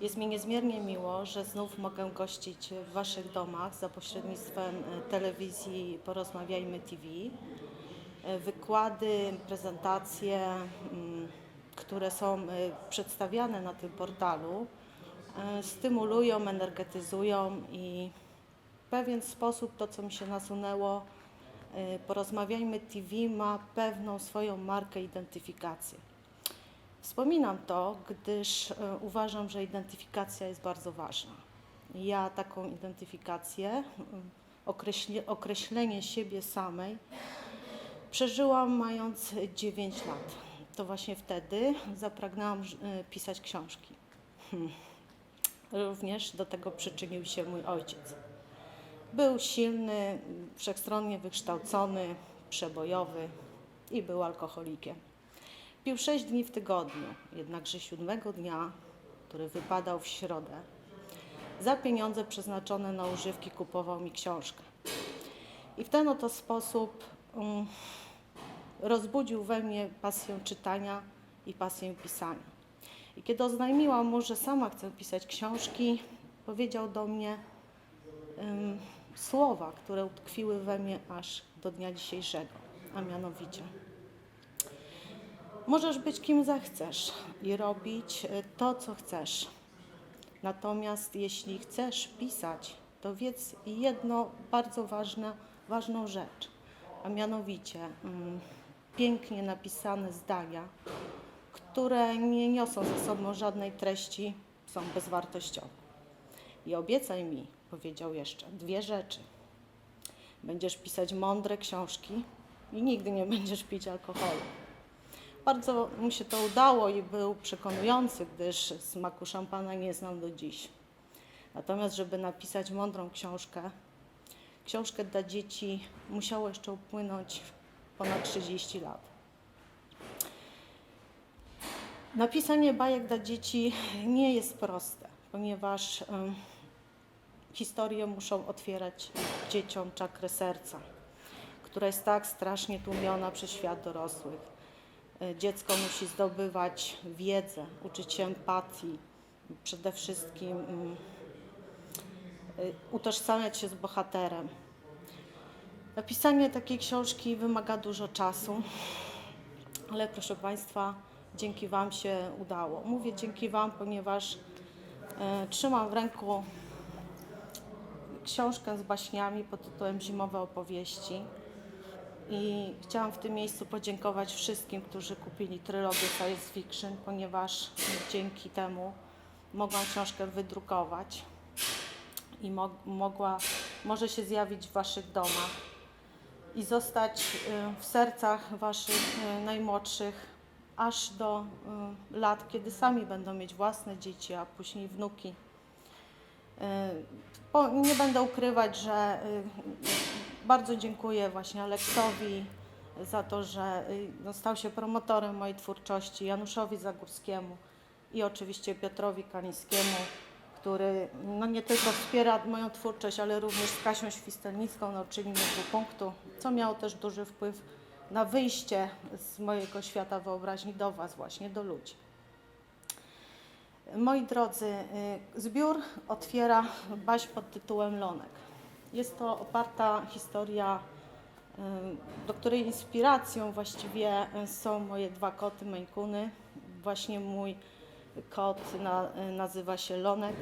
Jest mi niezmiernie miło, że znów mogę gościć w Waszych domach za pośrednictwem e, telewizji Porozmawiajmy TV. E, Wykłady, prezentacje, mm, które są e, przedstawiane na tym portalu, stymulują, energetyzują i w pewien sposób to, co mi się nasunęło, Porozmawiajmy TV ma pewną swoją markę, identyfikację. Wspominam to, gdyż e, uważam, że identyfikacja jest bardzo ważna. Ja taką identyfikację, określe, określenie siebie samej przeżyłam mając 9 lat. To właśnie wtedy zapragnęłam e, pisać książki. Hmm. Również do tego przyczynił się mój ojciec. Był silny, wszechstronnie wykształcony, przebojowy i był alkoholikiem. Pił sześć dni w tygodniu, jednakże siódmego dnia, który wypadał w środę, za pieniądze przeznaczone na używki kupował mi książkę. I w ten oto sposób um, rozbudził we mnie pasję czytania i pasję pisania. I kiedy oznajmiłam mu, że sama chcę pisać książki, powiedział do mnie em, słowa, które utkwiły we mnie aż do dnia dzisiejszego, a mianowicie Możesz być kim zechcesz i robić e, to, co chcesz. Natomiast jeśli chcesz pisać, to wiedz jedno bardzo ważne, ważną rzecz, a mianowicie mm, pięknie napisane zdania, które nie niosą ze sobą żadnej treści, są bezwartościowe. I obiecaj mi, powiedział jeszcze, dwie rzeczy. Będziesz pisać mądre książki i nigdy nie będziesz pić alkoholu. Bardzo mu się to udało i był przekonujący, gdyż smaku szampana nie znam do dziś. Natomiast, żeby napisać mądrą książkę, książkę dla dzieci, musiało jeszcze upłynąć ponad 30 lat. Napisanie bajek dla dzieci nie jest proste, ponieważ em, historie muszą otwierać dzieciom czakrę serca, która jest tak strasznie tłumiona przez świat dorosłych. E, Dziecko musi zdobywać wiedzę, uczyć się empatii, przede wszystkim mm, y, utożsamiać się z bohaterem. Napisanie takiej książki wymaga dużo czasu, ale proszę Państwa, dzięki Wam się udało. Mówię dzięki Wam, ponieważ e, trzymam w ręku książkę z baśniami pod tytułem Zimowe opowieści. I chciałam w tym miejscu podziękować wszystkim, którzy kupili trylogię science fiction, ponieważ dzięki temu mogłam książkę wydrukować i mo- mogła, może się zjawić w Waszych domach i zostać y, w sercach Waszych y, najmłodszych aż do y, lat, kiedy sami będą mieć własne dzieci, a później wnuki. Nie będę ukrywać, że bardzo dziękuję właśnie Aleksowi za to, że y, no, stał się promotorem mojej twórczości, Januszowi Zagórskiemu i oczywiście Piotrowi Kalińskiemu, który no, nie tylko wspiera moją twórczość, ale również z Kasią Świstelnicką nauczyli mnie punktu, co miało też duży wpływ na wyjście z mojego świata wyobraźni do Was właśnie, do ludzi. Moi drodzy, y, zbiór otwiera baśń pod tytułem Lonek. Jest to oparta historia, do której inspiracją właściwie są moje dwa koty Mańkuny. Właśnie mój kot na, nazywa się Lonek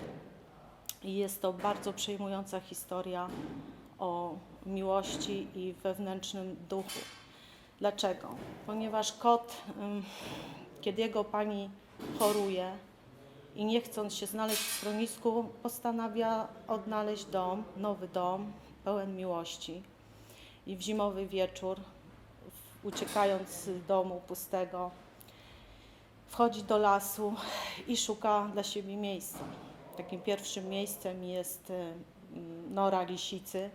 i jest to bardzo przejmująca historia o miłości i wewnętrznym duchu. Dlaczego? Ponieważ kot, kiedy jego pani choruje i nie chcąc się znaleźć w schronisku, postanawia odnaleźć dom, nowy dom, pełen miłości. I w zimowy wieczór, uciekając z domu pustego, wchodzi do lasu i szuka dla siebie miejsca. Takim pierwszym miejscem jest y, nora lisicy.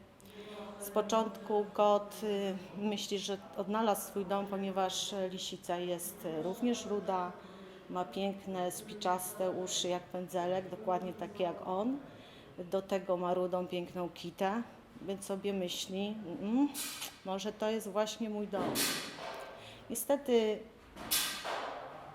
Z początku kot y, myśli, że odnalazł swój dom, ponieważ lisica jest y, również ruda, ma piękne, spiczaste uszy jak pędzelek, dokładnie takie jak on. Do tego ma rudą, piękną kitę, więc sobie myśli, mm, może to jest właśnie mój dom. Niestety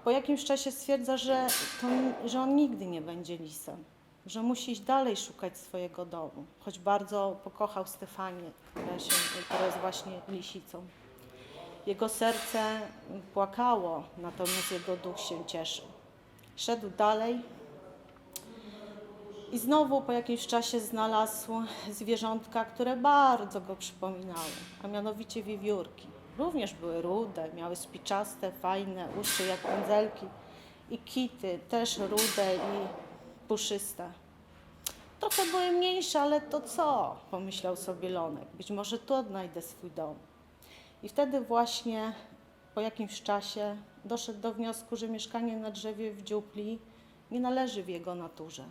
po jakimś czasie stwierdza, że, to, że on nigdy nie będzie lisem, że musi iść dalej szukać swojego domu, choć bardzo pokochał Stefanię, która, się, która jest właśnie lisicą. Jego serce płakało, natomiast jego duch się cieszył. Szedł dalej i znowu po jakimś czasie znalazł zwierzątka, które bardzo go przypominały, a mianowicie wiewiórki. Również były rude, miały spiczaste, fajne uszy jak pędzelki i kity, też rude i puszyste. Trochę były mniejsze, ale to co? Pomyślał sobie Lonek. Być może tu odnajdę swój dom. I wtedy właśnie po jakimś czasie doszedł do wniosku, że mieszkanie na drzewie w dziupli nie należy w jego naturze.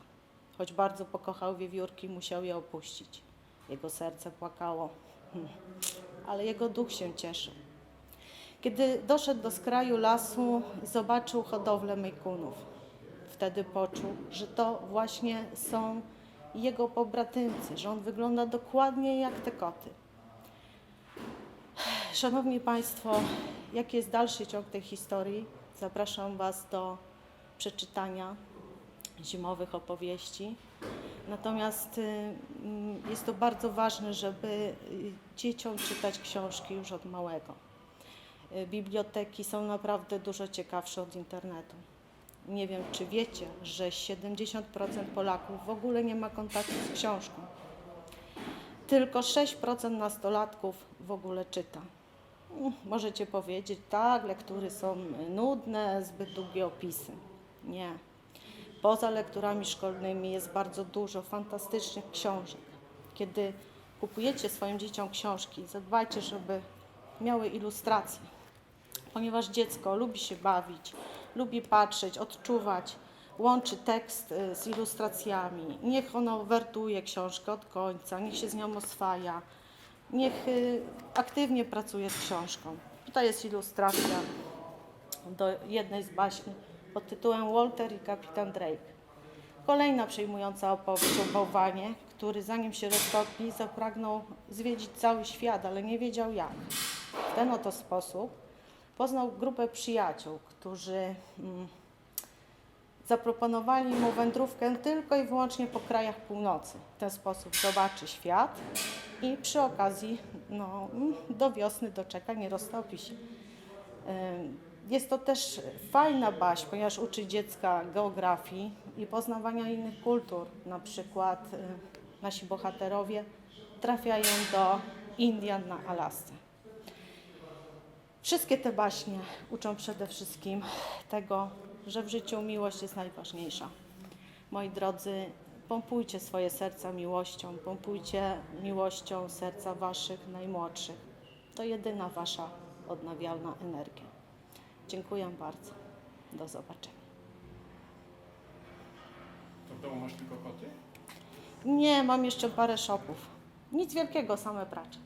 Choć bardzo pokochał wiewiórki, musiał je opuścić. Jego serce płakało, ale jego duch się cieszył. Kiedy doszedł do skraju lasu, zobaczył hodowlę mejkunów. Wtedy poczuł, że to właśnie są jego pobratymcy, że on wygląda dokładnie jak te koty. Szanowni Państwo, jaki jest dalszy ciąg tej historii? Zapraszam Was do przeczytania zimowych opowieści. Natomiast y, mm, jest to bardzo ważne, żeby y, dzieciom czytać książki już od małego. Y, Biblioteki są naprawdę dużo ciekawsze od internetu. Nie wiem, czy wiecie, że 70% Polaków w ogóle nie ma kontaktu z książką. Tylko 6% nastolatków w ogóle czyta. Możecie powiedzieć, tak, lektury są nudne, zbyt długie opisy. Nie. Poza lekturami szkolnymi jest bardzo dużo fantastycznych książek. Kiedy kupujecie swoim dzieciom książki, zadbajcie, żeby miały ilustracje, ponieważ dziecko lubi się bawić, lubi patrzeć, odczuwać, łączy tekst y, z ilustracjami. Niech ono wertuje książkę od końca, niech się z nią oswaja, niech y, aktywnie pracuje z książką. Tutaj jest ilustracja do jednej z baśni pod tytułem Walter i kapitan Drake. Kolejna przejmująca opowieść o bałwanie, który zanim się roztopi, zapragnął zwiedzić cały świat, ale nie wiedział jak. W ten oto sposób poznał grupę przyjaciół, którzy mm, zaproponowali mu wędrówkę tylko i wyłącznie po krajach północy. W ten sposób zobaczy świat i przy okazji no, do wiosny doczeka, nie roztopi się. Jest to też fajna baśń, ponieważ uczy dziecka geografii i poznawania innych kultur. Na przykład y, nasi bohaterowie trafiają do Indian na Alasce. Wszystkie te baśnie uczą przede wszystkim tego, że w życiu miłość jest najważniejsza. Moi drodzy, pompujcie swoje serca miłością, pompujcie miłością serca waszych najmłodszych. To jedyna wasza odnawialna energia. Dziękuję bardzo. Do zobaczenia. To w domu masz tylko koty? Nie, mam jeszcze parę shopów. Nic wielkiego, same pracze.